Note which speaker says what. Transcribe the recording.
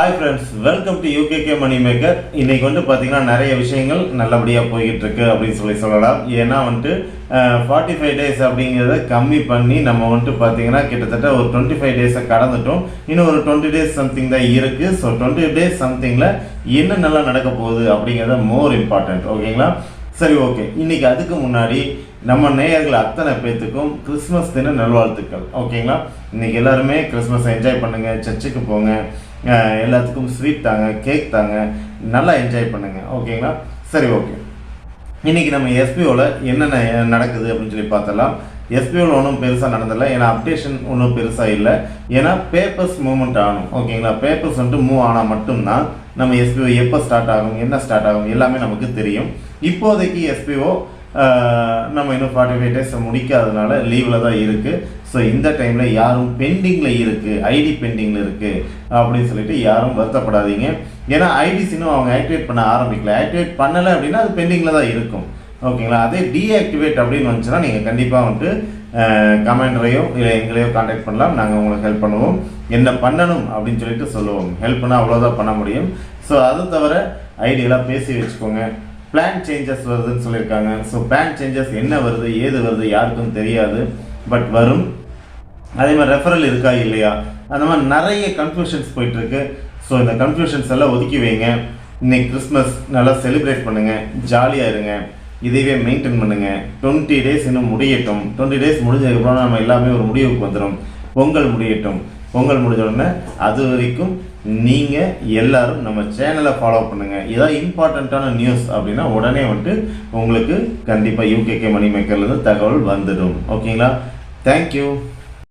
Speaker 1: Hi friends welcome to UKK Mani maker இன்னைக்கு வந்து பார்த்தீங்கன்னா நிறைய விஷயங்கள் நல்லபடியாக போய்கிட்டு இருக்கு அப்படின்னு சொல்லி சொல்லலாம். ஏன்னா வந்துட்டு ஃபார்ட்டி ஃபைவ் டேஸ் அப்படிங்கிறத கம்மி பண்ணி நம்ம வந்துட்டு பார்த்தீங்கன்னா கிட்டத்தட்ட ஒரு டுவெண்ட்டி ஃபைவ் டேஸை கடந்துட்டோம். இன்னும் ஒரு டுவெண்ட்டி டேஸ் சம்திங் தான் இருக்குது ஸோ டுவெண்ட்டி டேஸ் சம்திங்கில் என்ன நல்லா நடக்க போகுது அப்படிங்கிறத மோர் இம்பார்ட்டன்ட் ஓகேங்களா சரி ஓகே இன்னைக்கு அதுக்கு முன்னாடி நம்ம நேயர்கள் அத்தனை பேர்த்துக்கும் கிறிஸ்மஸ் தின நல்வாழ்த்துக்கள். ஓகேங்களா இன்னைக்கு எல்லாருமே கிறிஸ்மஸ் என்ஜாய் பண்ணுங்க சர்ச்சுக்கு போங்க எல்லாத்துக்கும் ஸ்வீட் தாங்க கேக் தாங்க நல்லா என்ஜாய் பண்ணுங்க. ஓகேங்களா சரி ஓகே இன்னைக்கு நம்ம எஸ்பிஓவில் என்னென்ன நடக்குது அப்படின்னு சொல்லி பார்த்தலாம் எஸ்பிஓவில் ஒன்றும் பெருசாக நடந்தில்லை ஏன்னா அப்டேஷன் ஒன்றும் பெருசாக இல்லை. ஏன்னா பேப்பர்ஸ் மூவ்மெண்ட் ஆகணும். ஓகேங்களா பேப்பர்ஸ் வந்துட்டு மூவ் ஆனால் மட்டும்தான் நம்ம எஸ்பிஓ எப்போ ஸ்டார்ட் ஆகும் என்ன ஸ்டார்ட் ஆகும் எல்லாமே நமக்கு தெரியும். இப்போதைக்கு எஸ்பிஓ நம்ம இன்னும் ஃபார்ட்டி ஃபைவ் டேஸ் முடிக்காததுனால லீவில் தான் இருக்குது ஸோ இந்த டைமில் யாரும் பெண்டிங்கில் இருக்குது ஐடி பெண்டிங்கில் இருக்குது அப்படின்னு சொல்லிட்டு யாரும் வருத்தப்படாதீங்க. ஏன்னா ஐடிஸ் இன்னும் அவங்க ஆக்டிவேட் பண்ண ஆரம்பிக்கல. ஆக்டிவேட் பண்ணலை அப்படின்னா அது பெண்டிங்கில் தான் இருக்கும். ஓகேங்களா? அதே டீஆக்டிவேட் அப்படின்னு வந்துச்சுன்னா நீங்கள் கண்டிப்பாக வந்துட்டு கமெண்டரையோ இல்லை எங்களையோ காண்டாக்ட் பண்ணலாம். நாங்கள் உங்களுக்கு ஹெல்ப் பண்ணுவோம். என்ன பண்ணணும் அப்படின்னு சொல்லிட்டு சொல்லுவோம். ஹெல்ப் பண்ணால் அவ்வளோதான் பண்ண முடியும். ஸோ அது தவிர ஐடியெல்லாம் பேசி வச்சுக்கோங்க. பிளான் சேஞ்சஸ் வருதுன்னு சொல்லியிருக்காங்க. ஸோ பிளான் சேஞ்சஸ் என்ன வருது ஏது வருது யாருக்கும் தெரியாது. பட் வரும். அதே மாதிரி ரெஃபரல் இருக்கா இல்லையா? அந்த மாதிரி நிறைய கன்ஃபியூஷன்ஸ் போயிட்டுருக்கு. ஸோ இந்த கன்ஃபியூஷன்ஸ் எல்லாம் ஒதுக்கி வைங்க. இன்னைக்கு கிறிஸ்மஸ் நல்லா செலிப்ரேட் பண்ணுங்கள் ஜாலியாக இருங்க. இதுவே மெயின்டைன் பண்ணுங்கள் டுவெண்ட்டி டேஸ் இன்னும் முடியட்டும். டுவெண்ட்டி டேஸ் முடிஞ்சதுக்கப்புறம் நம்ம எல்லாமே ஒரு முடிவுக்கு வந்துடும் பொங்கல் முடியட்டும். பொங்கல் முடிஞ்ச உடனே அது வரைக்கும் நீங்கள் எல்லாரும் நம்ம சேனலை ஃபாலோ பண்ணுங்கள் ஏதாவது இம்பார்ட்டண்ட்டான நியூஸ் அப்படின்னா உடனே வந்துட்டு உங்களுக்கு கண்டிப்பாக யூகேகே மணி மேக்கர்லேருந்து தகவல் வந்துடும். ஓகேங்களா தேங்க்யூ